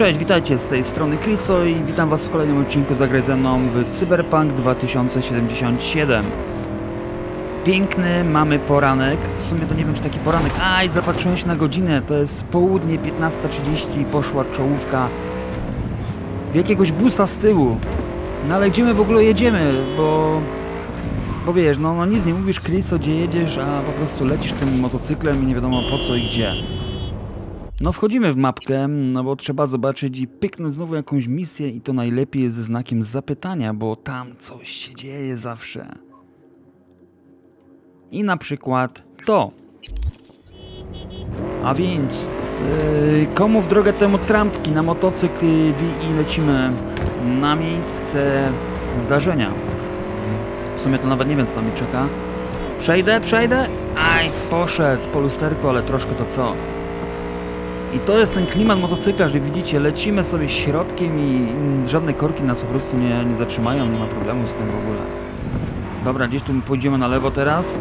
Cześć, witajcie z tej strony Chriso i witam was w kolejnym odcinku Zagraj ze mną w Cyberpunk 2077. Piękny mamy poranek, w sumie to nie wiem czy taki poranek, aj zapatrzyłem się na godzinę, to jest południe 15.30 i poszła czołówka w jakiegoś busa z tyłu. No ale gdzie my w ogóle jedziemy, bo... Bo wiesz, no, no nic nie mówisz Chriso gdzie jedziesz, a po prostu lecisz tym motocyklem i nie wiadomo po co i gdzie. No wchodzimy w mapkę, no bo trzeba zobaczyć i pyknąć znowu jakąś misję i to najlepiej ze znakiem zapytania, bo tam coś się dzieje zawsze. I na przykład to. A więc yy, komu w drogę temu trampki na motocykl i lecimy na miejsce zdarzenia. W sumie to nawet nie wiem co mi czeka. Przejdę, przejdę? Aj, poszedł po lusterku, ale troszkę to co. I to jest ten klimat motocykla, że widzicie, lecimy sobie środkiem i mm, żadne korki nas po prostu nie, nie zatrzymają, nie ma problemu z tym w ogóle. Dobra, gdzieś tu pójdziemy na lewo teraz.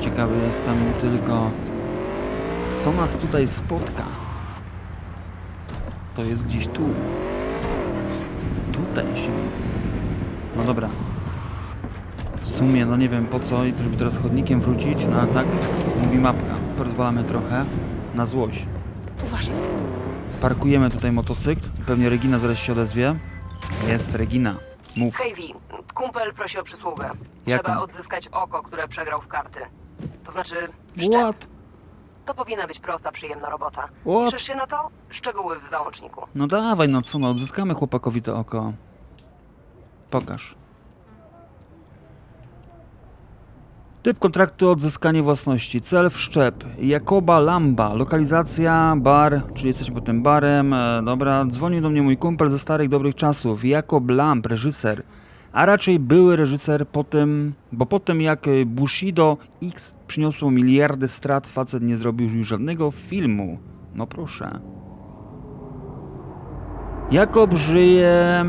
Ciekawy jestem tylko, co nas tutaj spotka. To jest gdzieś tu. Tutaj się... No dobra, w sumie, no nie wiem po co, i żeby teraz chodnikiem wrócić, no a tak mówi mapka. Pozwalamy trochę na złość. Uważaj. Parkujemy tutaj motocykl. Pewnie Regina zaraz się odezwie. Jest Regina. Mów. Hej Vi, kumpel prosi o przysługę. Jaką? Trzeba odzyskać oko, które przegrał w karty. To znaczy szczep. What? To powinna być prosta, przyjemna robota. What? Piszesz się na to? Szczegóły w załączniku. No dawaj, no co, no odzyskamy chłopakowi to oko. Pokaż. Typ kontraktu odzyskanie własności. Cel wszczep. Jakoba Lamba. Lokalizacja bar, czyli jesteśmy pod tym barem. E, dobra, dzwonił do mnie mój kumpel ze starych dobrych czasów. Jakob Lamb, reżyser. A raczej były reżyser po tym, bo po tym jak e, Bushido X przyniosło miliardy strat, facet nie zrobił już żadnego filmu. No proszę. Jakob żyje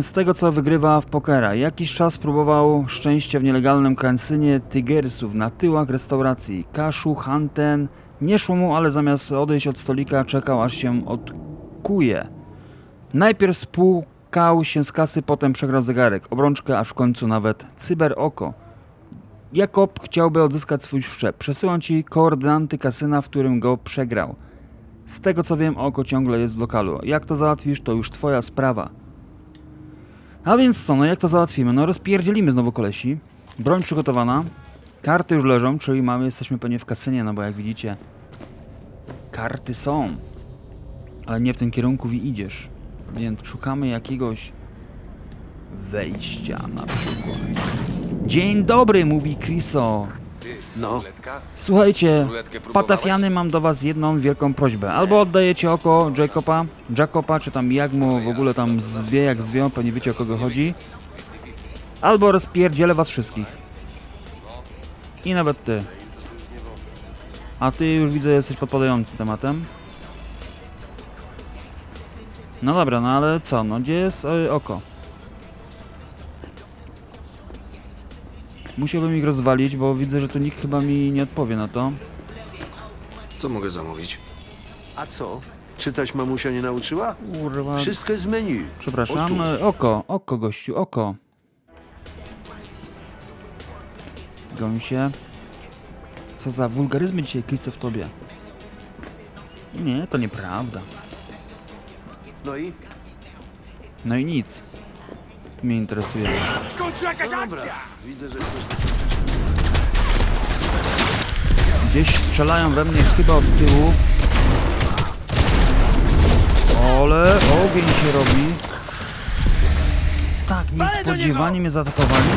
z tego, co wygrywa w pokera. Jakiś czas próbował szczęścia w nielegalnym kansynie Tygersów na tyłach restauracji. Kaszu, Hanten. Nie szło mu, ale zamiast odejść od stolika, czekał aż się odkuje. Najpierw spłukał się z kasy, potem przegrał zegarek, obrączkę, aż w końcu nawet cyberoko. Jakob chciałby odzyskać swój wszczep. Przesyłam ci koordynaty kasyna, w którym go przegrał. Z tego co wiem, oko ciągle jest w lokalu. Jak to załatwisz, to już twoja sprawa. A więc co, no jak to załatwimy? No rozpierdzielimy znowu kolesi. Broń przygotowana. Karty już leżą, czyli mamy, jesteśmy pewnie w kasynie, no bo jak widzicie, karty są. Ale nie w tym kierunku wi idziesz. Więc szukamy jakiegoś wejścia na przykład. Dzień dobry, mówi Chriso. No, Słuchajcie, patafiany mam do was jedną wielką prośbę. Albo oddajecie oko Jacoba, Jacoba, czy tam jak mu w ogóle tam zwie, jak zwią, pewnie wiecie o kogo chodzi. Albo rozpierdzielę was wszystkich. I nawet ty. A ty już widzę jesteś podpadający tematem. No dobra, no ale co, no gdzie jest y, oko? Musiałbym ich rozwalić, bo widzę, że tu nikt chyba mi nie odpowie na to. co mogę zamówić? A co? Czytać mamusia nie nauczyła? Kurwa. Wszystko jest z menu. Przepraszam, O tu. oko, oko gościu, oko. Gąsie. Co za wulgaryzmy dzisiaj klisę w tobie. Nie, to nieprawda. No i? No i nic. Mnie interesuje. Dobra. Widzę, że chcesz... Gdzieś strzelają we mnie chyba od tyłu. Ale ogień się robi. Tak, niespodziewanie mnie zaatakowali.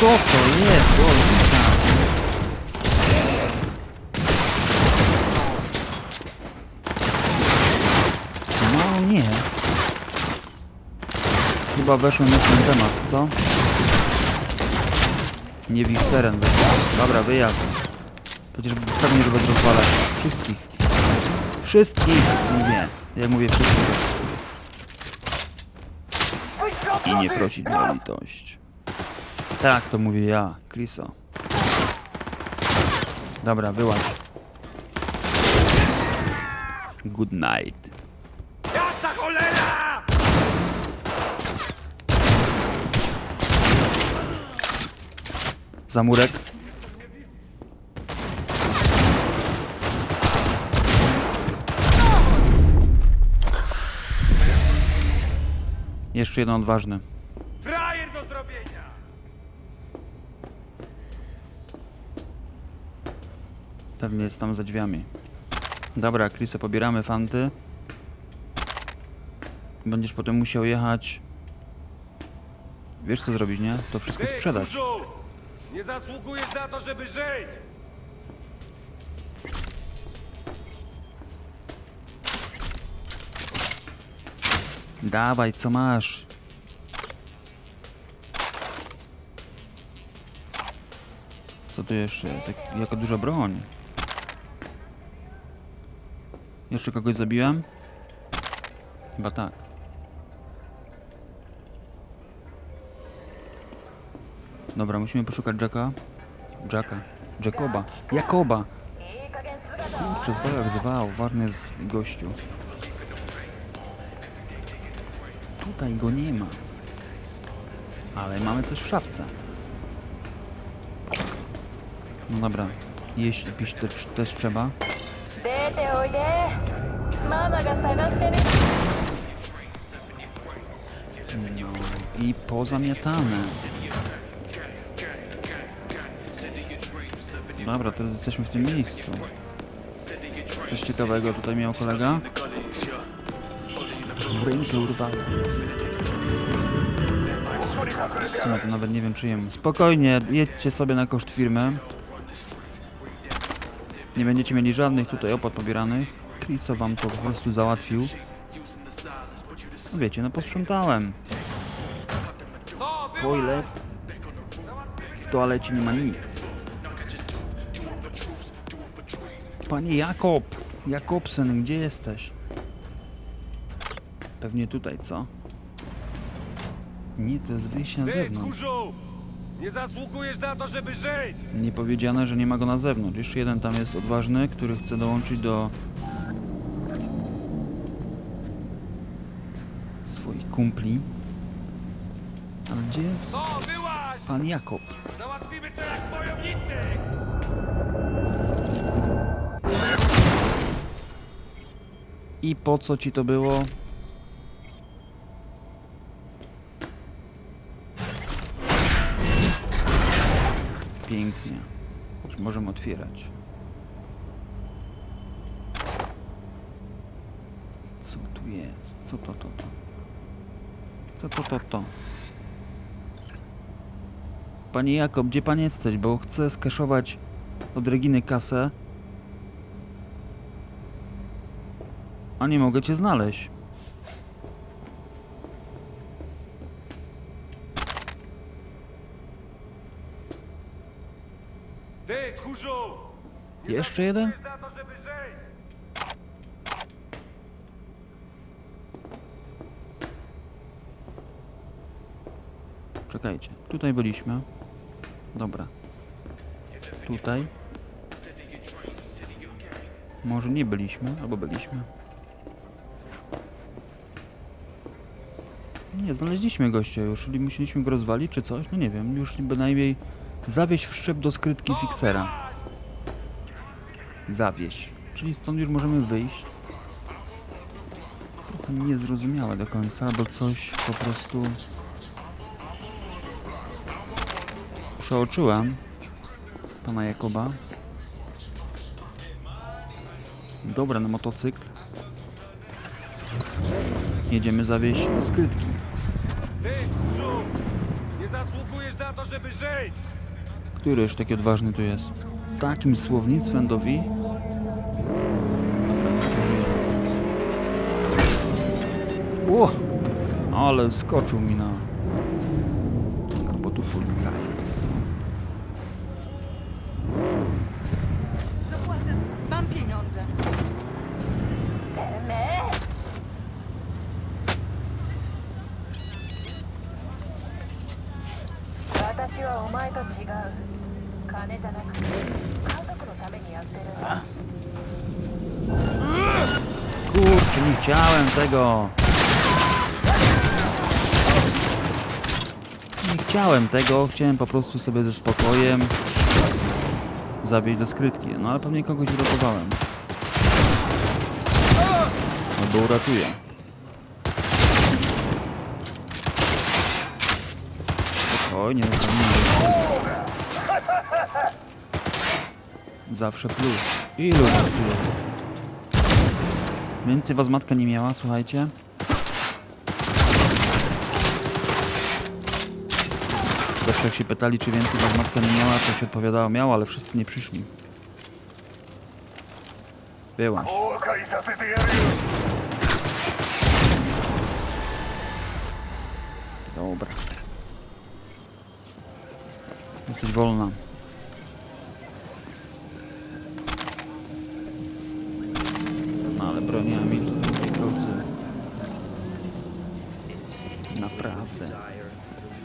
Co to jest? Wolnica. No nie. Chyba weszłem na ten temat, co? Nie w ich teren. weszłem. Dobra, wyjazd. Przecież pewnie, że was rozwalę. Wszystkich. Wszystkich! Mówię. Ja mówię wszystkich. I nie prosić mnie o litość. Tak, to mówię ja, Chriso. Dobra, wyłaź. Good night. Zamurek. Jeszcze jeden odważny. Frajer do zrobienia! Pewnie jest tam za drzwiami. Dobra, Chrisę, pobieramy fanty. Będziesz potem musiał jechać... Wiesz co zrobić, nie? To wszystko sprzedać. Nie zasługujesz na to, żeby żyć! Dawaj, co masz? Co tu jeszcze? Tak, jaka duża broń. Jeszcze kogoś zabiłem? Chyba tak. Dobra, musimy poszukać Jacka. Jacka. Jacoba. Jakoba! Kurczę, zwał jak zwał. Ważny z gościu. Tutaj go nie ma. Ale mamy coś w szafce. No dobra. Jeść i pić też, też trzeba. No i pozamiatane. Dobra, teraz jesteśmy w tym miejscu. Coś ciekawego tutaj miał kolega? Rękę urwały. W sumie to nawet nie wiem czy jem. Spokojnie, jedźcie sobie na koszt firmy. Nie będziecie mieli żadnych tutaj opłat pobieranych. Chriso wam to po prostu załatwił. No wiecie, no posprzątałem. Toilet. W toalecie nie ma nic. Panie Jakob! Jakobsen, gdzie jesteś? Pewnie tutaj, co? Nie, to jest wyjście na Ty, zewnątrz. tchórzu! Nie zasługujesz na to, żeby żyć! Nie powiedziane, że nie ma go na zewnątrz. Jeszcze jeden tam jest odważny, który chce dołączyć do swoich kumpli. Ale gdzie jest No, pan Jakob? Załatwimy to jak wojownicy! I po co ci to było? Pięknie. Już możemy otwierać. Co tu jest? Co to, to, to? Co to, to, to? Panie Jakob, gdzie pan jesteś? Bo chcę skeszować od Reginy kasę. A nie mogę cię znaleźć. Ty, tchórzu! Nie Jeszcze jeden? zasługujesz na to, żeby żyć! Czekajcie, tutaj byliśmy. Dobra. Tutaj. Może nie byliśmy, albo byliśmy. Nie, znaleźliśmy gościa już, musieliśmy go rozwalić czy coś? No nie wiem, już bynajmniej zawieźć w szczep do skrytki fiksera. Zawieźć. Czyli stąd już możemy wyjść. Trochę niezrozumiałe do końca, albo coś po prostu przeoczyłem pana Jakoba. Dobra, na motocykl. Jedziemy zawieźć skrytki. Ty, tchórzu! Nie zasługujesz na to, żeby żyć! Któryż taki odważny tu jest? Takim słownictwem do wi? Ło! Ale skoczył mi na... Tylko bo tu policaje są. と違う金じゃなくて家族のた ためにやってる Kurczę, nie chciałem tego. Nie chciałem tego, chciałem po prostu sobie ze spokojem zawieźć do skrytki. No ale pewnie kogoś uratowałem. Albo uratuję. Spokojnie, spokojnie. Zawsze plus. Ilu nas tu jest? Więcej was matka nie miała, słuchajcie. Zawsze jak się pytali, czy więcej was matka nie miała, to się odpowiadało, miała, ale wszyscy nie przyszli. Byłaś. Dobra. Jesteś wolna. No ale broniami tutaj drodzy. Naprawdę.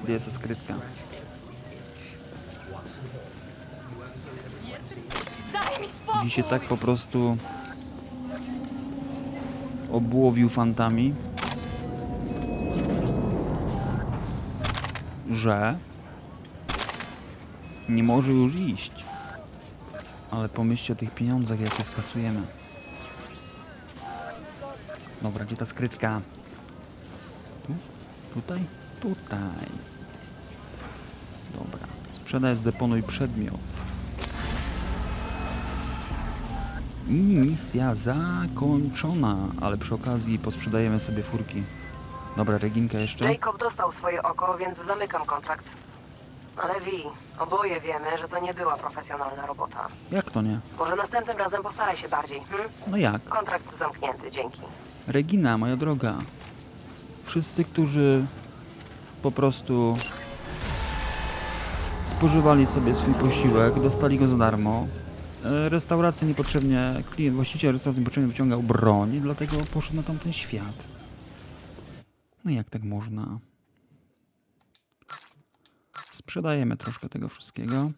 Gdzie jest ta skrytka? Się tak po prostu obłowił fantami, że nie może już iść. Ale pomyślcie o tych pieniądzach, jakie skasujemy. Dobra, gdzie ta skrytka? Tu? Tutaj? Tutaj. Dobra. Sprzedaj, zdeponuj przedmiot. I misja zakończona, ale przy okazji posprzedajemy sobie furki. Dobra, Reginka jeszcze. Jacob dostał swoje oko, więc zamykam kontrakt. Ale Vi, oboje wiemy, że to nie była profesjonalna robota. Jak to nie? Może następnym razem postaraj się bardziej, hm? No jak? Kontrakt zamknięty, dzięki. Regina, moja droga. Wszyscy, którzy po prostu spożywali sobie swój posiłek, dostali go za darmo. E, Restauracja niepotrzebnie, klient, właściciel restauracji niepotrzebnie wyciągał broń, dlatego poszedł na tamten świat. No jak tak można? Sprzedajemy troszkę tego wszystkiego.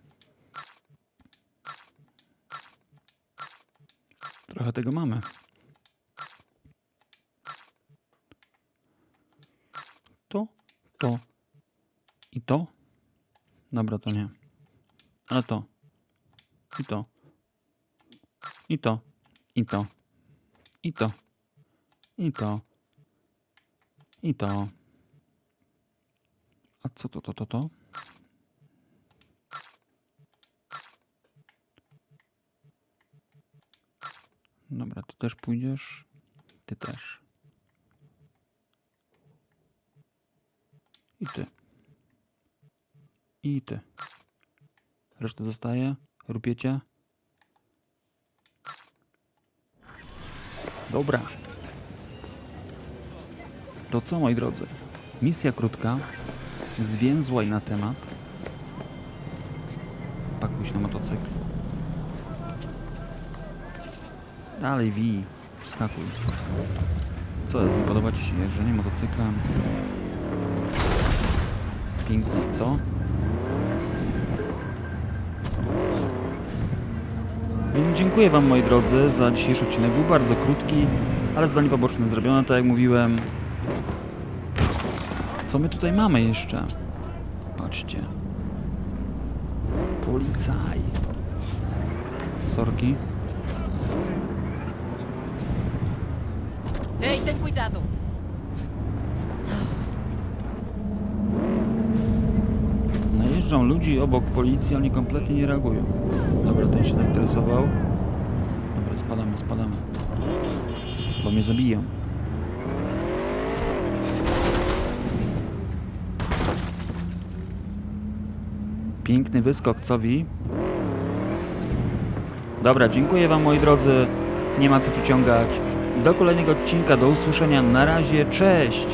Trochę tego mamy. To, to i to. Dobra, to nie. Ale to. I to. I to. I to. I to. I to. I to. A co to, to, to, to? Dobra, ty też pójdziesz. Ty też. I ty. I ty. Reszta zostaje. Rupiecie. Dobra. To co, moi drodzy? Misja krótka, zwięzła i na temat. Pakuj się na motocykl. Dalej, wi. Skakuj. Co jest? Nie podoba ci się jeżdżenie motocyklem? Pięknie, co? Dziękuję Wam, moi drodzy, za dzisiejszy odcinek. Był bardzo krótki, ale zadanie poboczne zrobione, tak jak mówiłem. Co my tutaj mamy jeszcze? Patrzcie. Policaj. Sorki. ¡Ey, ten cuidado! Najeżdżam ludzi obok policji, oni kompletnie nie reagują. Dobra, ten się zainteresował. Dobra, spadamy, spadamy. Bo mnie zabiją. Piękny wyskok, co wi? Dobra, dziękuję wam moi drodzy. Nie ma co przyciągać. Do kolejnego odcinka, do usłyszenia. Na razie, cześć!